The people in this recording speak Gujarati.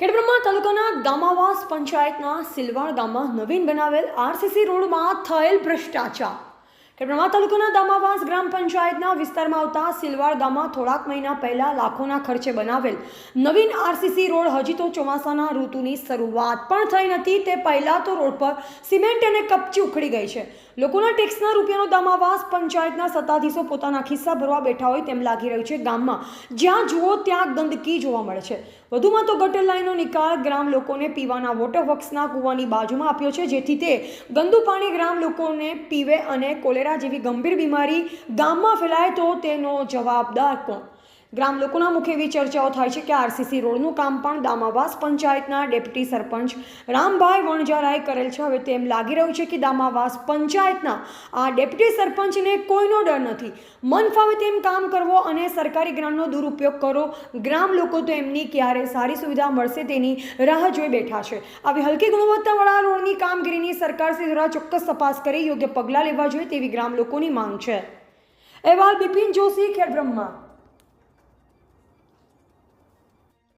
ખેડબ્રહ્મા તાલુકાના ગામાવાસ પંચાયતના સિલવાડ ગામમાં નવીન બનાવેલ આરસીસી રોડમાં થયેલ ભ્રષ્ટાચાર. ખેડબ્રહ્મા તાલુકાના દામાવાસ ગ્રામ પંચાયતના વિસ્તારમાં આવતા સિલવાડ ગામમાં થોડાક મહિના પહેલાં લાખોના ખર્ચે બનાવેલ નવીન આરસીસી રોડ હજી તો ચોમાસાના ઋતુની શરૂઆત પણ થઈ નથી. તે પહેલાં તો રોડ પર સિમેન્ટ અને કપચી ઉખડી ગઈ છે. લોકોના ટેક્સના રૂપિયાનો દામાવાસ પંચાયતના સત્તાધીશો પોતાના ખિસ્સા ભરવા બેઠા હોય તેમ લાગી રહ્યું છે ગામમાં. જ્યાં જુઓ ત્યાં ગંદકી જોવા મળે છે. વધુમાં તો ગટર લાઈનનો નિકાલ ગ્રામ લોકોને પીવાના વોટર વર્ક્સના કૂવાની બાજુમાં આપ્યો છે. જેથી તે ગંદુ પાણી ગ્રામ લોકોને પીવે અને કોલેરા જેવી ગંભીર બીમારી ગામમાં ફેલાય તો તેનો જવાબદાર કોણ ગ્રામ લોકોના મુખે એવી ચર્ચાઓ થાય છે કે આરસીસી રોડનું કામ પણ દામાવાસ પંચાયતના ડેપ્યુટી સરપંચ રામભાઈ વણજારાએ કરેલ છે. હવે તેમ લાગી રહ્યું છે કે દામાવાસ પંચાયતના આ ડેપ્યુટી સરપંચને કોઈનો ડર નથી. મન ફાવે તેમ કામ કરવો અને સરકારી ગ્રામનો દુરુપયોગ કરો. ગ્રામ લોકો તો એમની ક્યારે સારી સુવિધા મળશે તેની રાહ જોઈ બેઠા છે. આવી હલકી ગુણવત્તાવાળા રોડની કામગીરીની સરકારશ્રી દ્વારા ચોક્કસ તપાસ કરી યોગ્ય પગલાં લેવા જોઈએ તેવી ગ્રામ લોકોની માંગ છે. અહેવાલ બિપિન જોશી, ખેડબ્રહ્મા.